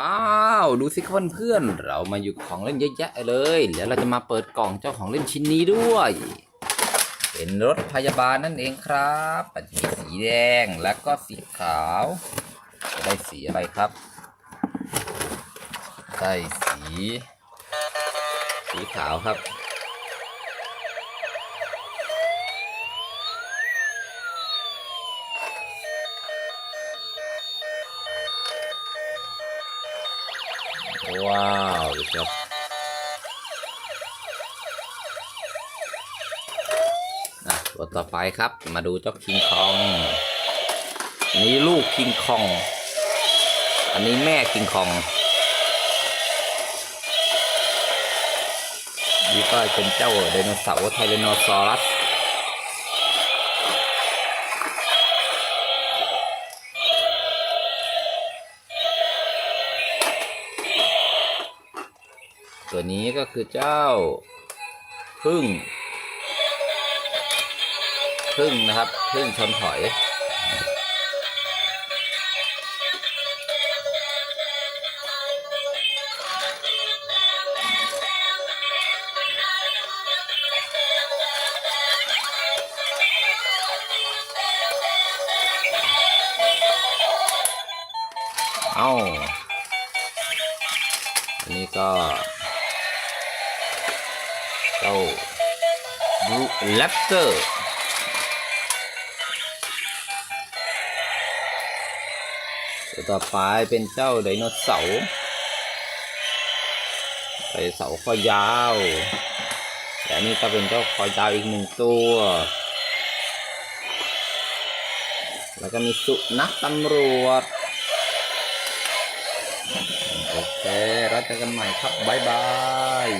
อ้าวดูสิครับเพื่อนๆเรามาอยู่ของเล่นเยอะแยะเลยแล้วเราจะมาเปิดกล่องเจ้าของเล่นชิ้นนี้ด้วย เป็นรถพยาบาลนั่นเองครับมันจะมีสีแดงแล้วก็สีขาวได้สีอะไรครับได้สี สีขาวครับ ว้าวดูครับอะตัวต่อไปครับ มาดูเจ้าคิงคอง นี่ลูกคิงคอง อันนี้แม่คิงคอง นี่ก็เป็นเจ้าไดโนเสาร์ไทแรโนซอรัส ตัวนี้ก็คือเจ้าพึ่งพึ่งนะครับพึ่งชนถอยเอาอันนี้ก็ เจ้าบลูแรปเตอร์ตัวต่อไปเป็นเจ้าไดโนเสาร์ไดโนเสาร์คอยาวและนี่ก็เป็นเจ้าคอยาวอีกหนึ่งตัว แล้วก็มีสุนัขตำรวจ โอเค เราเจอกันใหม่ครับ บ๊ายบาย